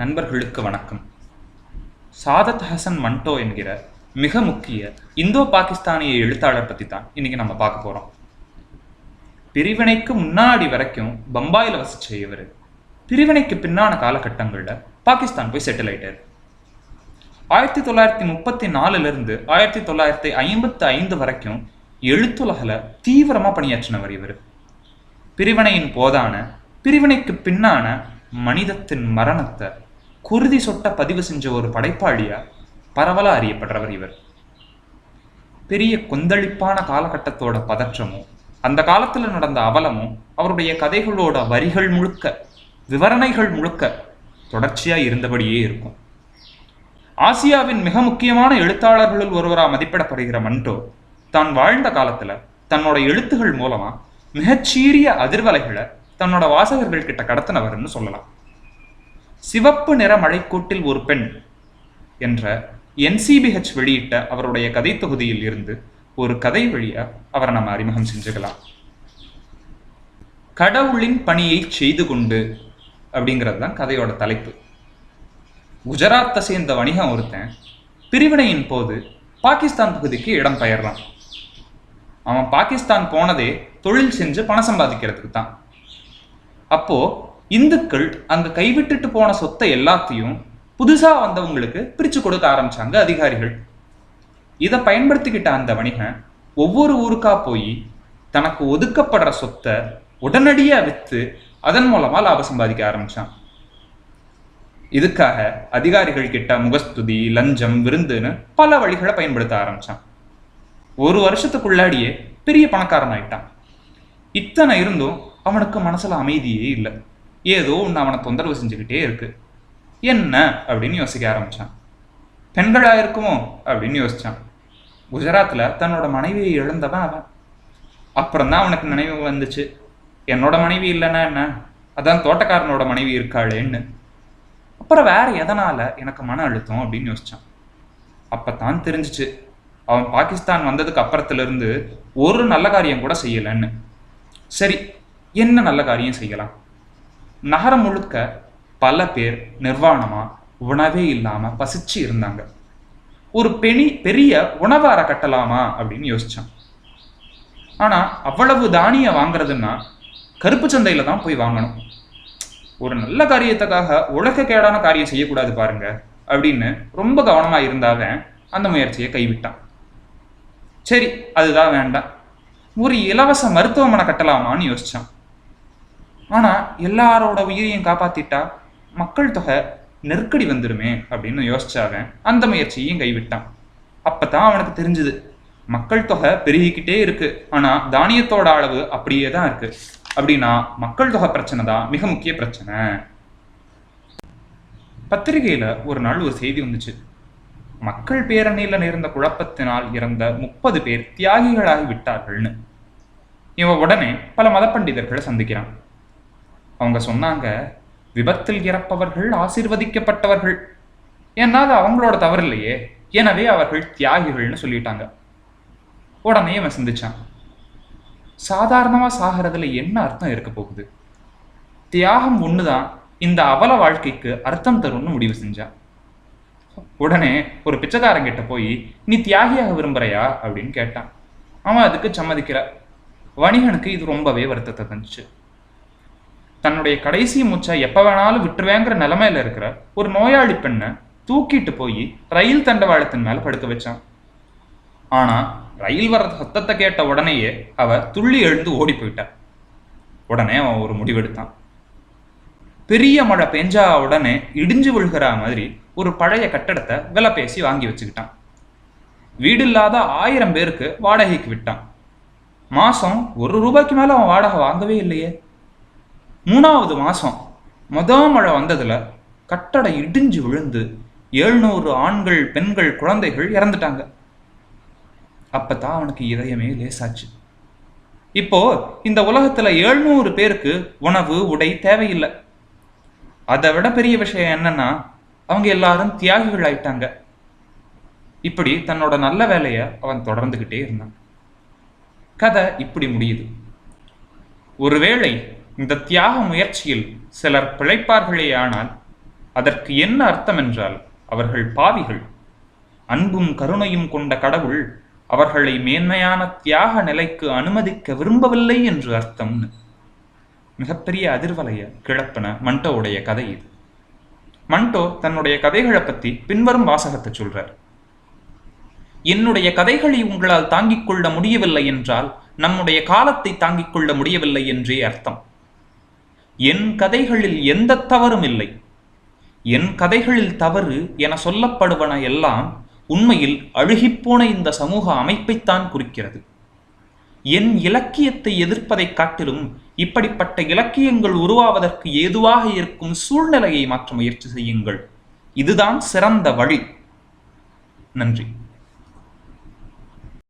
நண்பர்களுக்கு வணக்கம். சாதத் ஹசன் மன்டோ என்கிற மிக முக்கிய இந்தோ பாகிஸ்தானிய எழுத்தாளர் பற்றி தான் இன்னைக்கு நம்ம பார்க்க போகிறோம் பிரிவினைக்கு முன்னாடி வரைக்கும் பம்பாயில் வசிச்ச இவர் பிரிவினைக்கு பின்னான காலகட்டங்களில் பாகிஸ்தான் போய் செட்டில் ஆயிட்டார். ஆயிரத்தி தொள்ளாயிரத்தி முப்பத்தி நாலுலேருந்து ஆயிரத்தி தொள்ளாயிரத்தி ஐம்பத்தி ஐந்து வரைக்கும் எழுத்துலகில் தீவிரமாக பணியாற்றினவர் இவர். பிரிவினையின் போதான பிரிவினைக்கு பின்னான மனிதத்தின் மரணத்தை குருதி சொட்ட பதிவு செஞ்ச ஒரு படைப்பாளியா பரவலா அறியப்படுறவர் இவர். பெரிய கொந்தளிப்பான காலகட்டத்தோட பதற்றமும் அந்த காலத்துல நடந்த அவலமும் அவருடைய கதைகளோட வரிகள் முழுக்க விவரணைகள் முழுக்க தொடர்ச்சியா இருந்தபடியே இருக்கும். ஆசியாவின் மிக முக்கியமான எழுத்தாளர்களுள் ஒருவராக மதிப்பிடப்படுகிற மன்டோ தான் வாழ்ந்த காலத்துல தன்னோட எழுத்துகள் மூலமா மிகச்சீரிய அதிர்வலைகளை தன்னோட வாசகர்கள் கிட்ட கடத்தினவர்னு சொல்லலாம். சிவப்பு நிற மழைக்கூட்டில் ஒரு பெண் என்ற என்சிபிஹெச் வெளியிட்ட அவருடைய கதை தொகுதியில் இருந்து ஒரு கதை வழியா அவரை நம்ம அறிமுகம் செஞ்சுக்கலாம். கடவுளின் பணியை செய்து கொண்டு அப்படிங்கிறது தான் கதையோட தலைப்பு. குஜராத்தை சேர்ந்த வணிகம் ஒருத்தன் பிரிவினையின் போது பாகிஸ்தான் பகுதிக்கு இடம் பெயர்றான். அவன் பாகிஸ்தான் போனதே தொழில் செஞ்சு பணம் சம்பாதிக்கிறதுக்கு தான் அப்போ இந்துக்கள் அங்க கைவிட்டுட்டு போன சொத்தை எல்லாத்தையும் புதுசா வந்தவங்களுக்கு பிரிச்சு கொடுக்க ஆரம்பிச்சாங்க அதிகாரிகள். இதை பயன்படுத்திக்கிட்ட அந்த வணிகன் ஒவ்வொரு ஊருக்கா போய் தனக்கு ஒதுக்கப்படுற சொத்தை உடனடியா வித்து அதன் மூலமா லாபம் சம்பாதிக்க ஆரம்பிச்சான். இதுக்காக அதிகாரிகள் கிட்ட முகஸ்துதி லஞ்சம் விருந்துன்னு பல வழிகளை பயன்படுத்த ஆரம்பிச்சான். ஒரு வருஷத்துக்குள்ளாடியே பெரிய பணக்காரன் ஆயிட்டான் இத்தனை இருந்தும் அவனுக்கு மனசுல அமைதியே இல்லை. ஏதோ ஒன்று அவனை தொந்தரவு செஞ்சுக்கிட்டே இருக்கு. என்ன? அப்படின்னு யோசிக்க ஆரம்பிச்சான். பெண்களா இருக்குமோ? அப்படின்னு யோசிச்சான். குஜராத்தில் தன்னோட மனைவியை இழந்தவன் அவன். அப்புறம் தான் அவனுக்கு நினைவு வந்துச்சு. என்னோட மனைவி இல்லைன்னா என்ன? அதான் தோட்டக்காரனோட மனைவி இருக்காளேன்னு. அப்புறம் வேற எதனால எனக்கு மன அழுத்தம் அப்படின்னு யோசிச்சான். அப்பதான் தெரிஞ்சிச்சு. அவன் பாகிஸ்தான் வந்ததுக்கு அப்புறத்துலேருந்து ஒரு நல்ல காரியம் கூட செய்யலைன்னு. சரி என்ன நல்ல காரியம் செய்யலாம்? நகரம் முழுக்க பல பேர் நிர்வாணமா உணவே இல்லாம பசிச்சு இருந்தாங்க. ஒரு பெணி பெரிய உணவு அற கட்டலாமா அப்படின்னு யோசிச்சான். ஆனா அவ்வளவு தானியம் வாங்குறதுன்னா கருப்பு சந்தையில தான் போய் வாங்கணும். ஒரு நல்ல காரியத்துக்காக உலக கேடான காரியம் செய்யக்கூடாது பாருங்க அப்படின்னு ரொம்ப கவனமா இருந்தாவன் அந்த முயற்சியை கைவிட்டான். சரி அதுதான் வேண்டாம். ஒரு இலவச மருத்துவமனை கட்டலாமான்னு யோசிச்சான். ஆனா எல்லாரோட உயிரையும் காப்பாத்திட்டா மக்கள் தொகை நெருக்கடி வந்துடுமே அப்படின்னு யோசிச்சாவன் அந்த முயற்சியையும் கைவிட்டான். அப்பதான் அவனுக்கு தெரிஞ்சுது மக்கள் தொகை பெருகிக்கிட்டே இருக்கு. ஆனா தானியத்தோட அளவு அப்படியே தான் இருக்கு. அப்படின்னா மக்கள் தொகை பிரச்சனை தான் மிக முக்கிய பிரச்சனை. பத்திரிகையில ஒரு நாள் ஒரு செய்தி வந்துச்சு. மக்கள் பேரணியில நேர்ந்த குழப்பத்தினால் இறந்த முப்பது பேர் தியாகிகளாகி விட்டார்கள்னு. இவன் உடனே பல மத பண்டிதர்களை சந்திக்கிறான். அவங்க சொன்னாங்க விபத்தில் இறப்பவர்கள் ஆசீர்வதிக்கப்பட்டவர்கள். ஏன்னா அது அவங்களோட தவறு இல்லையே. எனவே அவர்கள் தியாகிகள்னு சொல்லிட்டாங்க. உடனே அவன் சிந்திச்சான். சாதாரணமாக சாகிறதுல என்ன அர்த்தம் இருக்க போகுது? தியாகம் ஒண்ணுதான் இந்த அவல வாழ்க்கைக்கு அர்த்தம் தரும்னு முடிவு செஞ்சான். உடனே ஒரு பிச்சைக்காரன் கிட்ட போய் நீ தியாகியாக விரும்புறையா? அப்படின்னு கேட்டான். அவன் அதுக்கு சம்மதிக்கிற வணிகனுக்கு இது ரொம்பவே வருத்தத்தை தந்துச்சு. தன்னுடைய கடைசி மூச்சை எப்போ வேணாலும் விட்டுருவேங்கிற நிலைமையில இருக்கிற ஒரு நோயாளி பெண்ணை தூக்கிட்டு போய் ரயில் தண்டவாளத்தின் மேல படுக்க வச்சான். ஆனா ரயில் வர சத்தத்தை கேட்ட உடனேயே அவ துள்ளி எழுந்து ஓடி போயிட்டா. உடனே அவன் ஒரு முடிவெடுத்தான் பெரிய மழை பெஞ்சா உடனே இடிஞ்சு விழுகிற மாதிரி ஒரு பழைய கட்டடத்தை விலை பேசி வாங்கி வச்சுக்கிட்டான். வீடு இல்லாத ஆயிரம் பேருக்கு வாடகைக்கு விட்டான். மாசம் ஒரு ரூபாய்க்கு மேல அவன் வாடகை வாங்கவே இல்லையே. மூணாவது மாதம் மொத மழை வந்ததில் கட்டடை இடிஞ்சு விழுந்து எழுநூறு ஆண்கள் பெண்கள் குழந்தைகள் இறந்துட்டாங்க. அப்பதான் அவனுக்கு இதயமே லேசாச்சு. இப்போ இந்த உலகத்துல எழுநூறு பேருக்கு உணவு உடை தேவையில்லை. அதை விட பெரிய விஷயம் என்னன்னா அவங்க எல்லாரும் தியாகிகள் ஆயிட்டாங்க. இப்படி தன்னோட நல்ல வேலையை அவன் தொடர்ந்துகிட்டே இருந்தான். கதை இப்படி முடியுது. ஒருவேளை இந்த தியாக முயற்சியில் சிலர் பிழைப்பார்களே ஆனால் அதற்கு என்ன அர்த்தம் என்றால் அவர்கள் பாவிகள். அன்பும் கருணையும் கொண்ட கடவுள் அவர்களை மேன்மையான தியாக நிலைக்கு அனுமதிக்க விரும்பவில்லை என்று அர்த்தம்னு. மிகப்பெரிய அதிர்வலைய கிளப்பின மண்டோவுடைய கதை இது. மண்டோ தன்னுடைய கதைகளை பத்தி பின்வரும் வாசகத்தை சொல்றார். என்னுடைய கதைகளை உங்களால் தாங்கிக் கொள்ள முடியவில்லை என்றால் நம்முடைய காலத்தை தாங்கிக் கொள்ள முடியவில்லை என்றே அர்த்தம். என் கதைகளில் எந்த தவறும் இல்லை. என் கதைகளில் தவறு என சொல்லப்படுவன எல்லாம் உண்மையில் அழுகிப்போன இந்த சமூக அமைப்பைத்தான் குறிக்கிறது. என் இலக்கியத்தை எதிர்ப்பதைக் காட்டிலும் இப்படிப்பட்ட இலக்கியங்கள் உருவாவதற்கு ஏதுவாக இருக்கும் சூழ்நிலையை மாற்ற முயற்சி செய்யுங்கள். இதுதான் சிறந்த வழி. நன்றி.